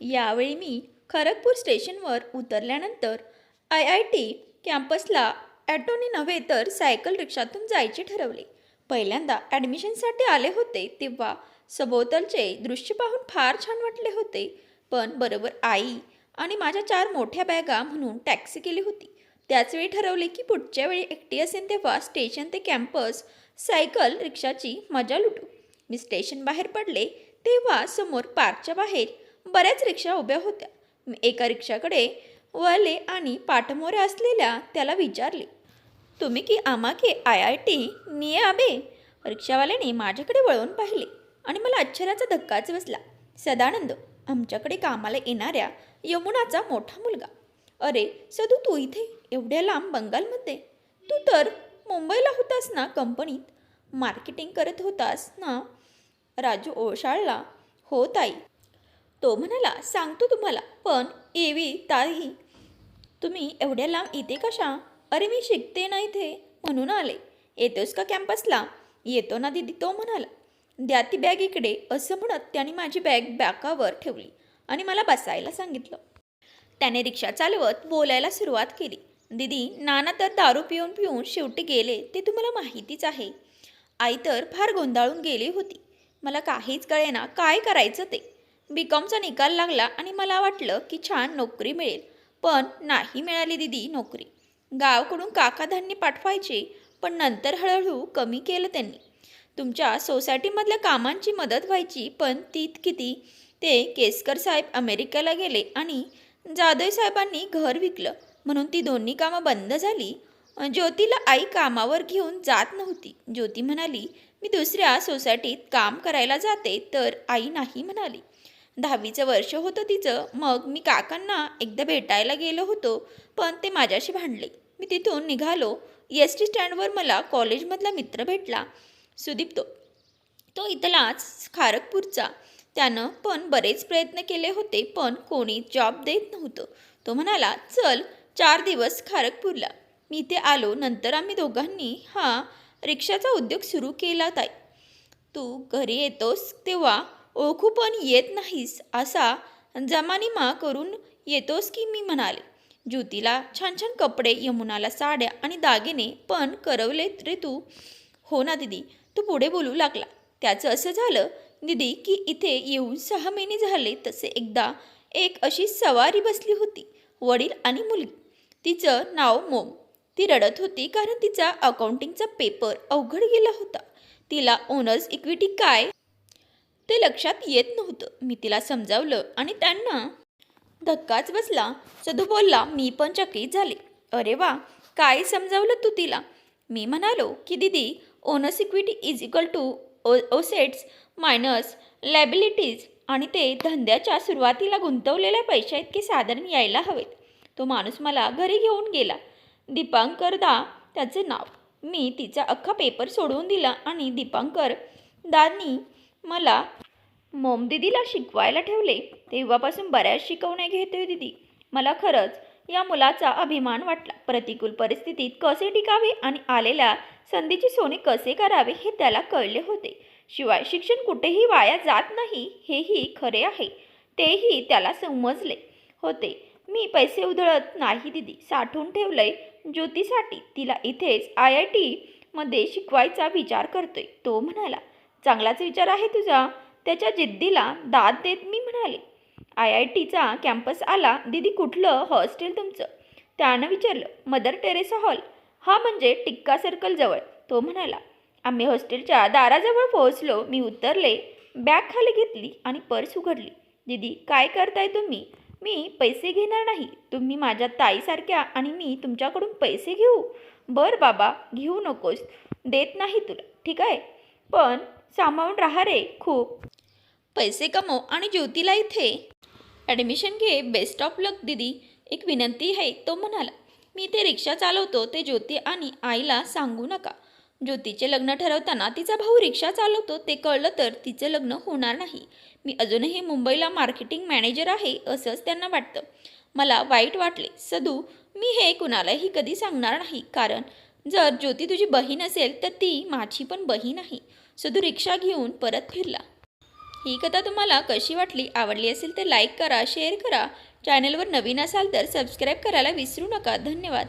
यावेळी मी खरगपूर स्टेशनवर उतरल्यानंतर आय आय टी कॅम्पसला ॲटोने नव्हे तर सायकल रिक्षातून जायचे ठरवले. पहिल्यांदा ॲडमिशनसाठी आले होते तेव्हा सभोवतालचे दृश्य पाहून फार छान वाटले होते. पण बरोबर आई आणि माझ्या चार मोठ्या बॅगा म्हणून टॅक्सी केली होती. त्याचवेळी ठरवले की पुढच्या वेळी एकटी असेल तेव्हा स्टेशन ते कॅम्पस सायकल रिक्षाची मजा लुटू. मी स्टेशन बाहेर पडले तेव्हा समोर पार्कच्या बाहेर बऱ्याच रिक्षा उभ्या होत्या. मी एका रिक्षाकडे वळले आणि पाठमोऱ्या असलेल्या त्याला विचारले तुम्ही की आमा की आय आय टी निये आबे? रिक्षावाल्याने माझ्याकडे वळवून पाहिले आणि मला आश्चर्याचा धक्काच बसला. सदानंद आमच्याकडे कामाला येणाऱ्या यमुनाचा मोठा मुलगा. अरे सदू तू इथे? एवढ्या लांब बंगालमध्ये? तू तर मुंबईला होतास ना कंपनीत? मार्केटिंग करत होतास ना? राजू ओशाळला हो ताई. तो म्हणाला सांगतो तुम्हाला पण एवी ताई तुम्ही एवढ्या लांब येते कशा? अरे मी शिकते ना इथे म्हणून आले. येतोस का कॅम्पसला? येतो ना दिदी तो म्हणाला. द्या ती बॅग इकडे असं म्हणत त्याने माझी बॅग बॅकावर ठेवली आणि मला बसायला सांगितलं. त्याने रिक्षा चालवत बोलायला सुरुवात केली. दिदी नाना तर दारू पिऊन पिऊन शेवटी गेले ते तुम्हाला माहितीच आहे. आई तर फार गोंधळून गेली होती. मला काहीच कळेना काय करायचं ते. बी कॉमचा निकाल लागला आणि मला वाटलं की छान नोकरी मिळेल. पण नाही मिळाली दिदी नोकरी. गावाकडून काका धान्य पाठवायचे पण नंतर हळूहळू कमी केलं त्यांनी. तुमच्या सोसायटीमधल्या कामांची मदत व्हायची पण ती किती? ते केसकर साहेब अमेरिकेला गेले आणि जाधव साहेबांनी घर विकलं. म्हणून ती दोन्ही कामं बंद झाली. ज्योतीला आई कामावर घेऊन जात नव्हती. ज्योती म्हणाली मी दुसऱ्या सोसायटीत काम करायला जाते तर आई नाही म्हणाली. दहावीचं वर्ष होतं तिचं. मग मी काकांना एकदा भेटायला गेलो होतो पण ते माझ्याशी भांडले. मी तिथून निघालो. एस टी स्टँडवर मला कॉलेजमधला मित्र भेटला सुदीप तो. तो इथलाच खारगपूरचा त्यानं पण बरेच प्रयत्न केले होते पण कोणी जॉब देत नव्हतं. तो म्हणाला चल चार दिवस खारगपूरला मी इथे आलो. नंतर आम्ही दोघांनी हा रिक्षाचा उद्योग सुरू केला ताई. तू घरी येतोस तेव्हा ओळखू पण येत नाहीस असा जमानिमा करून येतोस की मी म्हणाले. ज्योतीला छान छान कपडे यमुनाला साड्या आणि दागिने पण करवले रे तू. हो ना दिदी तू पुढे बोलू लागला. त्याचं असं झालं दिदी की इथे येऊन सहा महिने झाले तसे एकदा एक अशी सवारी बसली होती वडील आणि मुलगी तिचं नाव मोम. ती रडत होती कारण तिचा अकाउंटिंगचा पेपर अवघड गेला होता. तिला ओनर्स इक्विटी काय ते लक्षात येत नव्हतं. मी तिला समजावलं आणि त्यांना धक्काच बसला. सदू बोलला मी पण चकित झाले. अरे वा काय समजावलं तू तिला? मी म्हणालो की दिदी owner's equity is equal to uh assets minus liabilities आणि ते धंद्याच्या सुरुवातीला गुंतवलेल्या पैशा इतके साधारण यायला हवेत. तो माणूस मला घरी घेऊन गेला. दीपांकर दा त्याचे नाव. मी तिचा अख्खा पेपर सोडवून दिला आणि दीपांकर दानी मला मोम दिदीला शिकवायला ठेवले. तेव्हापासून बऱ्याच शिकवण्या घेतोय दिदी. मला खरंच या मुलाचा अभिमान वाटला. प्रतिकूल परिस्थितीत कसे टिकावे आणि आलेल्या संधीची सोने कसे करावे हे त्याला कळले होते. शिवाय शिक्षण कुठेही वाया जात नाही हेही खरे आहे. तेही त्याला समजले होते. मी पैसे उधळत नाही दिदी. साठवून ठेवलंय ज्योतीसाठी. तिला इथेच आय आय टीमध्ये शिकवायचा विचार करतोय. तो म्हणाला चांगलाच विचार आहे तुझा. त्याच्या जिद्दीला दाद देत मी म्हणाले. आय आय टीचा कॅम्पस आला. दिदी कुठलं? हॉस्टेल तुमचं. त्यानं विचारलं मदर टेरेसा हॉल. हा म्हणजे टिक्का सर्कलजवळ तो म्हणाला आम्ही हॉस्टेलच्या दाराजवळ पोहोचलो. मी उतरले बॅग खाली घेतली आणि पर्स उघडली. दिदी काय करताय तुम्ही? मी पैसे घेणार नाही. तुम्ही माझ्या ताईसारख्या आणि मी तुमच्याकडून पैसे घेऊ? बर बाबा घेऊ नकोस. देत नाही तुला. ठीक आहे. पण सामावून राहा रे खूप. पैसे कमव आणि ज्योतीला इथे. ॲडमिशन घे बेस्ट ऑफ लक दिदी. एक विनंती आहे तो म्हणाला. मी ते रिक्षा चालवतो ते ज्योती आणि आईला सांगू नका. ज्योतीचे लग्न ठरवताना तिचा भाऊ रिक्षा चालवतो ते कळलं तर तिचं लग्न होणार नाही. मी अजूनही मुंबईला मार्केटिंग मॅनेजर आहे असंच त्यांना वाटतं. मला वाईट वाटले. सदू मी हे कुणालाही कधी सांगणार नाही. कारण जर ज्योती तुझी बहीण असेल तर ती माझी पण बहीण आहे. सदू रिक्षा घेऊन परत फिरला. ही कथा तुम्हाला कशी वाटली आवडली असेल तर लाईक करा शेअर करा. चॅनलवर नवीन असाल तर सबस्क्राईब करायला विसरू नका. धन्यवाद.